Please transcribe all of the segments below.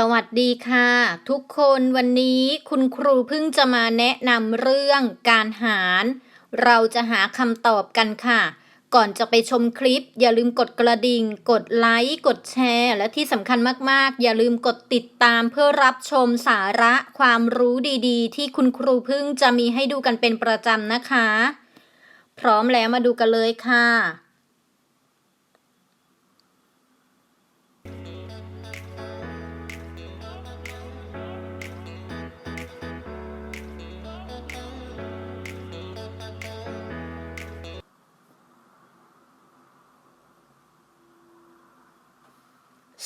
สวัสดีค่ะ ทุกคนวันนี้คุณครูเพิ่งจะมาแนะนำเรื่องการหาร เราจะหาคำตอบกันค่ะ ก่อนจะไปชมคลิป อย่าลืมกดกระดิ่ง กดไลค์กดแชร์ และที่สำคัญมากๆ อย่าลืมกดติดตามเพื่อรับชมสาระความรู้ดีๆ ที่คุณครูเพิ่งจะมีให้ดูกันเป็นประจำนะคะ พร้อมแล้วมาดูกันเลยค่ะ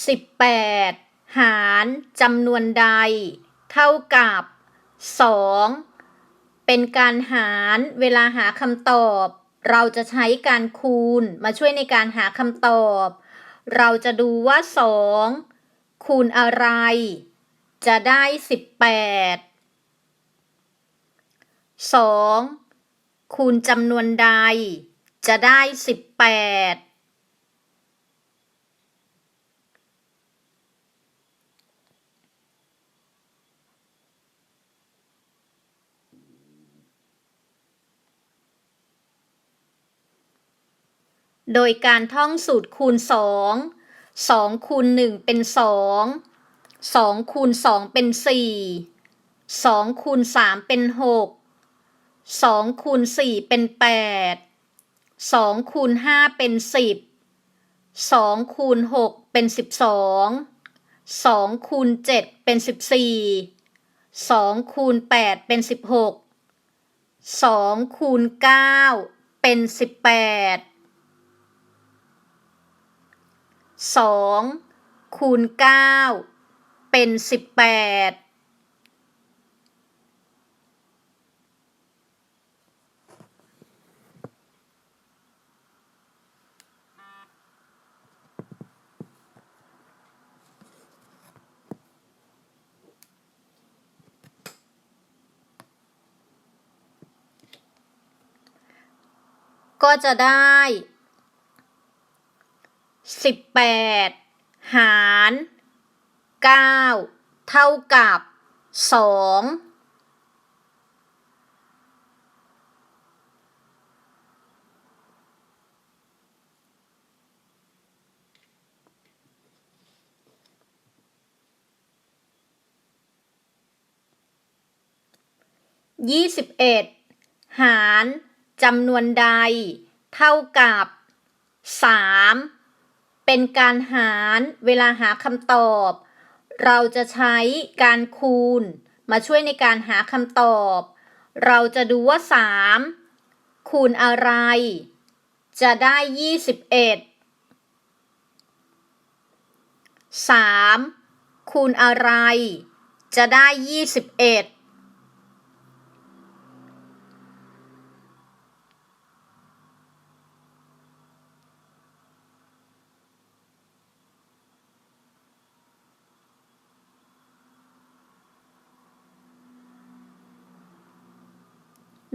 18 หารจำนวนใด เท่ากับ 2 เป็นการหารเวลาหาคำตอบ เราจะใช้การคูณมาช่วยในการหาคำตอบ เราจะดูว่า 2 คูณอะไร จะได้ 18 2 คูณจำนวนใด จะได้ 18 โดยการท่องสูตรคูณสองสองคูณหนึ่งเป็นสองสองคูณสองเป็นสี่สองคูณสามเป็นหกสองคูณสี่เป็นแปดสองคูณห้าเป็นสิบสองคูณหกเป็นสิบสองสองคูณเจ็ดเป็นสิบสี่สองคูณแปดเป็นสิบหกสองคูณเก้าเป็นสิ บแปดสองคูณเก้าเป็นสิบแปดก็จะได้ สิบแปดหารเก้าเท่ากับสองยี่สิบเอ็ดหารจำนวนใด เท่ากับสาม เป็นการหารเวลาหาคำตอบ เราจะใช้การคูณ มาช่วยในการหาคำตอบ เราจะดูว่า 3 คูณอะไร จะได้ 21 3 คูณอะไร จะได้ 21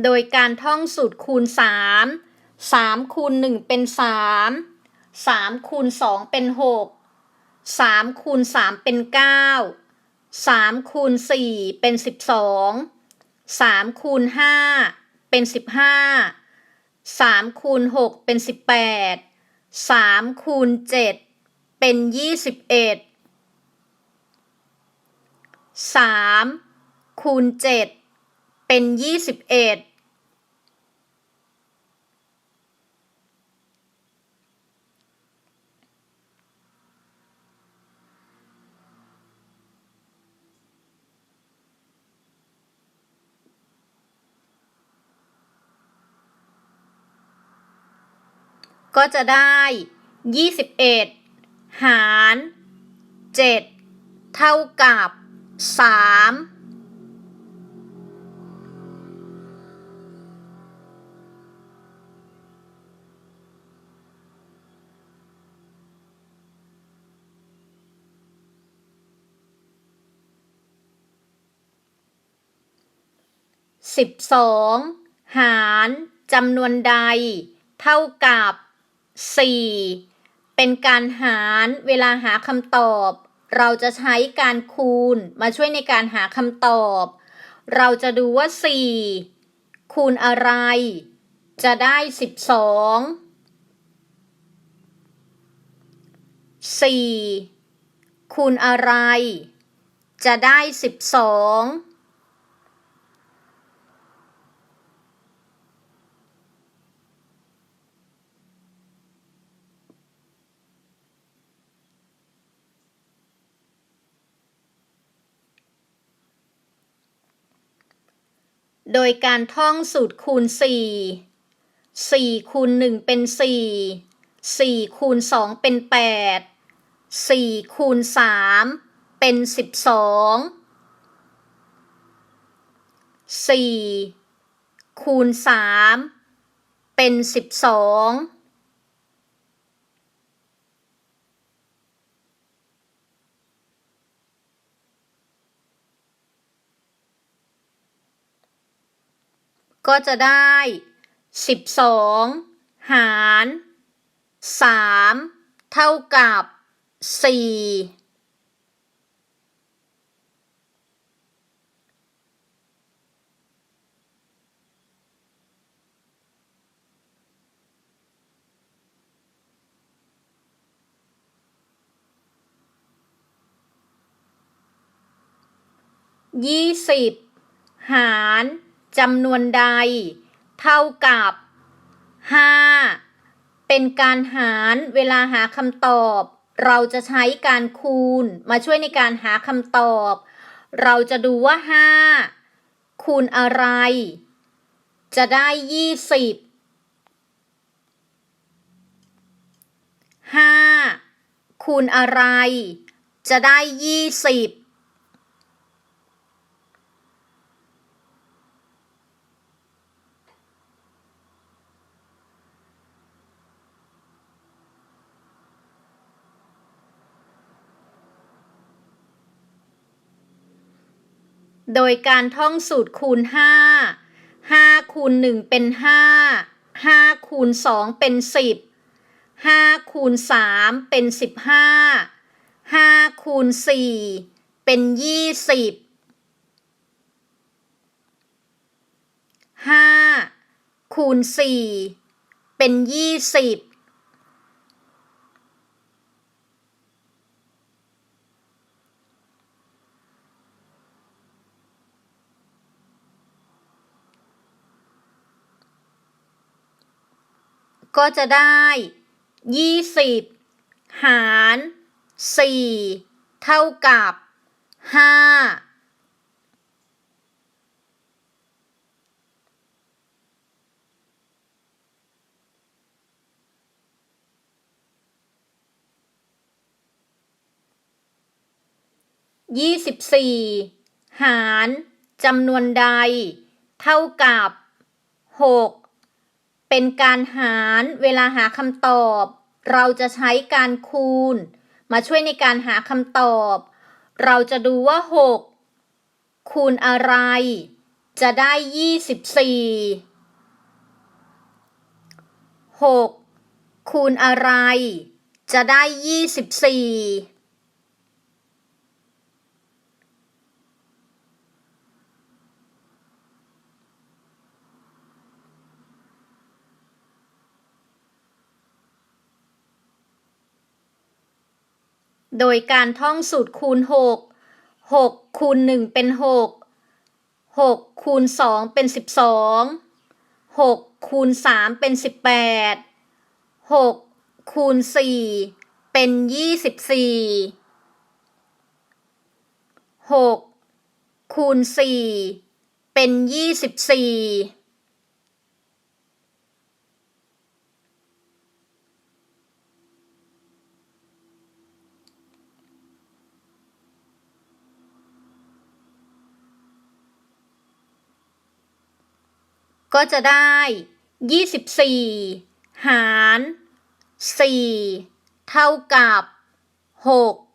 โดยการท่องสูตรคูณ 3 3คูณ1เป็น 3 3คูณ2เป็น 6 3คูณ3เป็น 9 3คูณ4เป็น 12 3คูณ5เป็น 15 3คูณ6เป็น 18 3คูณ7เป็น 21 3คูณ7 เป็นยี่สิบเอ็ดก็จะได้ยี่สิบเอ็ดหารเจ็ดเท่ากับสามสิบสองหารจำนวนใด เท่ากับสี่เป็นการหารเวลาหาคำตอบ เราจะใช้การคูณมาช่วยในการหาคำตอบ เราจะดูว่า 4 คูณอะไร จะได้ 12 4 คูณอะไร จะได้ 12 โดยการท่องสูตรคูณ 4 4คูณ1เป็น 4 4คูณ2เป็น 8 4คูณ3เป็น 12 4คูณ3เป็น 12 ก็จะได้ 12 หาร 3 เท่ากับ 4ยี่สิบหาร จำนวนใด เท่ากับ 5 เป็นการหารเวลาหาคำตอบ เราจะใช้การคูณมาช่วยในการหาคำตอบ เราจะดูว่า 5 คูณอะไร จะได้ 20 5 คูณอะไร จะได้ 20 โดยการท่องสูตรคูณ 5 5คูณ1เป็น 5 5คูณ2เป็น 10 5คูณ3เป็น 15 5คูณ4เป็น 20 5คูณ4เป็น 20 ก็จะได้ 20 หาร 4 เท่ากับ5 24หารจำนวนใด เท่ากับ6 เป็นการหารเวลาหาคำตอบ เราจะใช้การคูณ มาช่วยในการหาคำตอบ เราจะดูว่า 6 คูณอะไร จะได้ 24 6 คูณอะไร จะได้ 24 โดยการท่องสูตรคูณ 6 6คูณ1เป็น 6 6คูณ2เป็น 12 6คูณ3เป็น 18 6คูณ4เป็น 24 6คูณ4เป็น 24 ก็จะได้ 24 หาร 4 เท่ากับ 6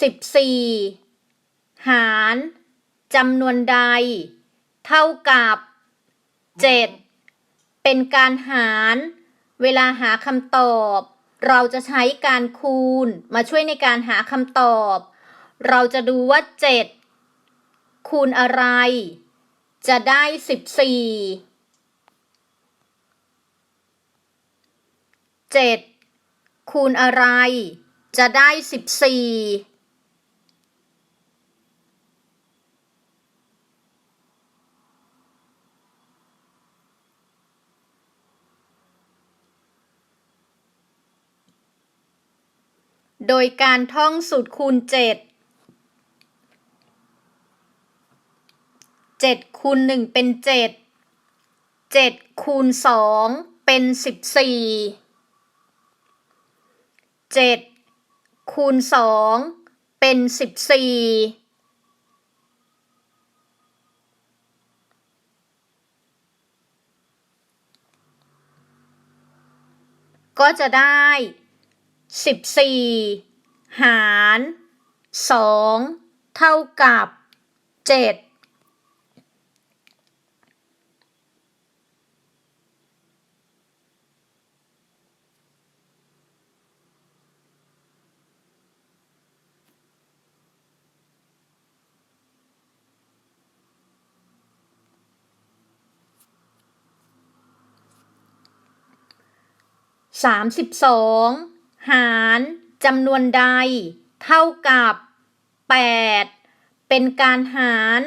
สิบสี่หารจำนวนใด เท่ากับ 7. เป็นการหาร เวลาหาคำตอบ เราจะใช้การคูณ มาช่วยในการหาคำตอบ เราจะดูว่า 7 คูณอะไร จะได้ 14 7 คูณอะไร จะได้ 14 โดยการท่องสูตรคูณเจ็ดเจ็ดคูณหนึ่งเป็นเจ็ดเจ็ดคูณสองเป็นสิบสี่เจ็ดคูณสองเป็นสิบสี่ก็จะได้ สิบสี่หารสองเท่ากับเจ็ดสามสิบสอง หารจำนวนใด เท่ากับ 8 เป็นการหาร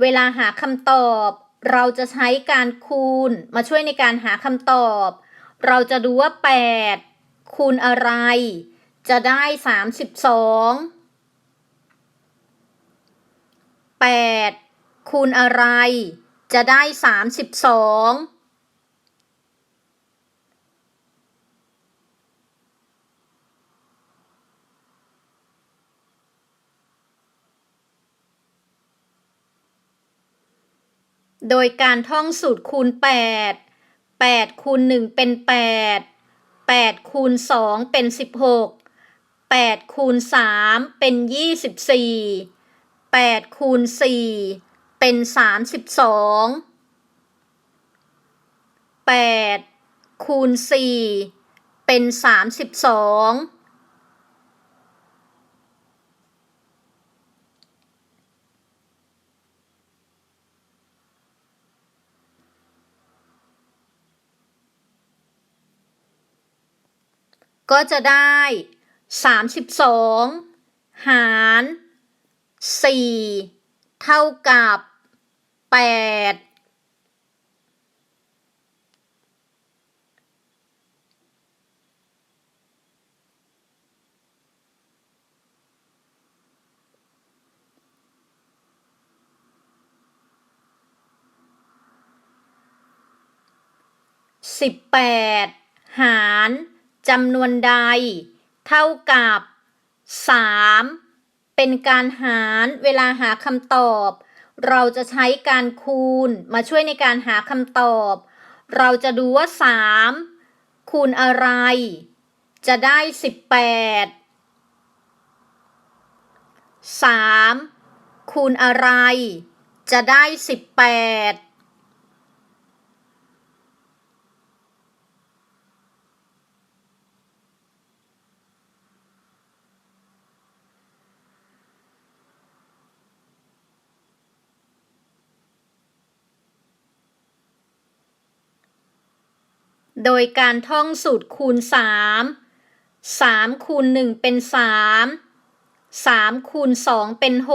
เวลาหาคำตอบ เราจะใช้การคูณ มาช่วยในการหาคำตอบ เราจะดูว่า 8 คูณอะไร จะได้ 32 8คูณอะไร จะได้ 32 โดยการท่องสูตรคูณ 8 8คูณ1เป็น 8 8คูณ2เป็น 16 8คูณ3เป็น 24 8คูณ4เป็น 32 8คูณ4เป็น 32 ก็จะได้ 32 หาร 4 เท่ากับ 8 18 หาร จำนวนใด เท่ากับ 3 เป็นการหารเวลาหาคำตอบ เราจะใช้การคูณมาช่วยในการหาคำตอบ เราจะดูว่า 3 คูณอะไร จะได้ 18 3 คูณอะไร จะได้ 18 โดยการท่องสูตรคูณ 3 3คูณ1เป็น 3 3คูณ2เป็น 6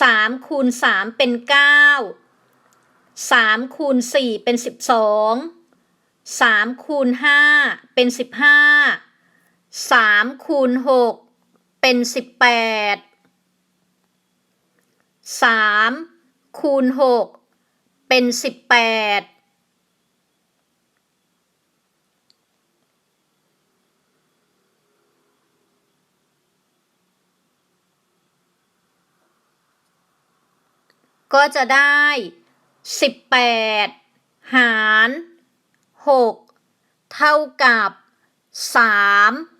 3คูณ3เป็น 9 3คูณ4เป็น 12 3คูณ5เป็น 15 3คูณ6เป็น 18 3คูณ6เป็น 18 ก็จะได้ 18 หาร 6 เท่ากับ 3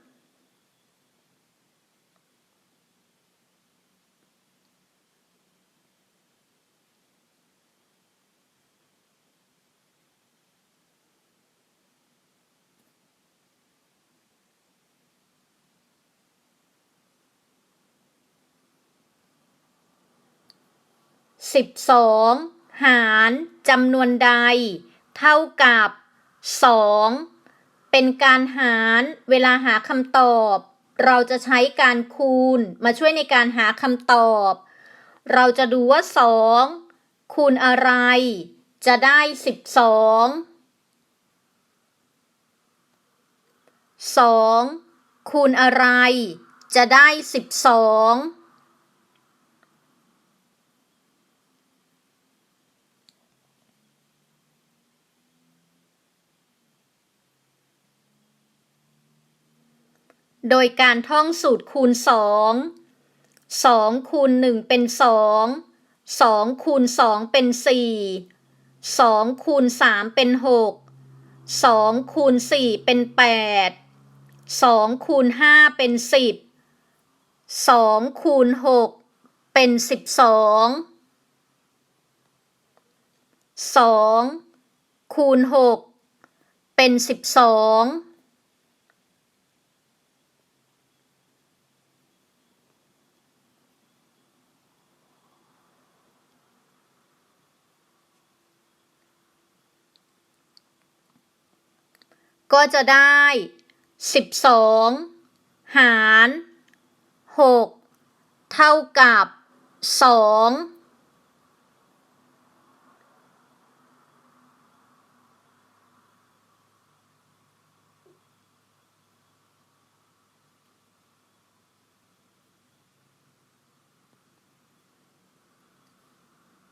12 หารจำนวนใด เท่ากับ 2 เป็นการหารเวลาหาคำตอบ เราจะใช้การคูณมาช่วยในการหาคำตอบ เราจะดูว่า 2 คูณอะไร จะได้ 12 2 คูณอะไร จะได้ 12 โดยการท่องสูตรคูณ 2 2 คูณ 1 เป็น 2 2 คูณ 2 เป็น 4 2 คูณ 3 เป็น 6 2 คูณ 4 เป็น 8 2 คูณ 5 เป็น 10 2 คูณ 6 เป็น 12 2 คูณ 6 เป็น 12 ก็จะได้ 12 หาร 6 เท่ากับ2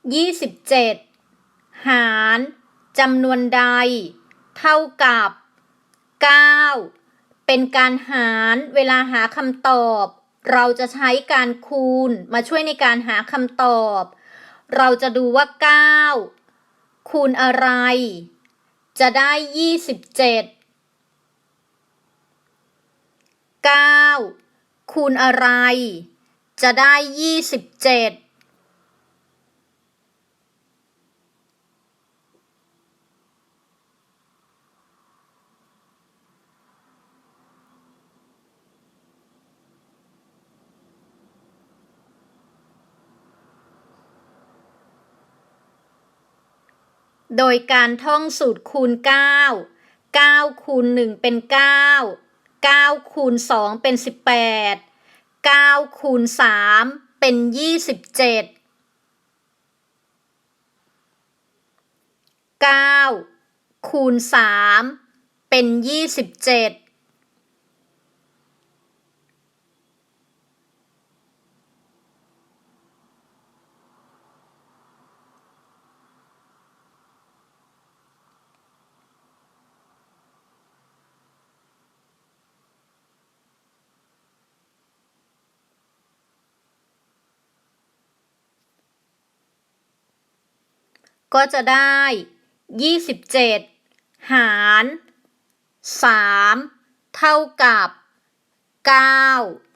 27หารจำนวนใด เท่ากับ 9 เป็นการหารเวลาหาคำตอบ เราจะใช้การคูณมาช่วยในการหาคำตอบ เราจะดูว่า 9 คูณอะไร จะได้ 27 9 คูณอะไร จะได้ 27 โดยการท่องสูตรคูณ 9 9คูณ1เป็น 9 9คูณ2เป็น 18 9คูณ3เป็น 27 9คูณ3เป็น 27 ก็จะได้ 27 หาร 3 เท่ากับ 9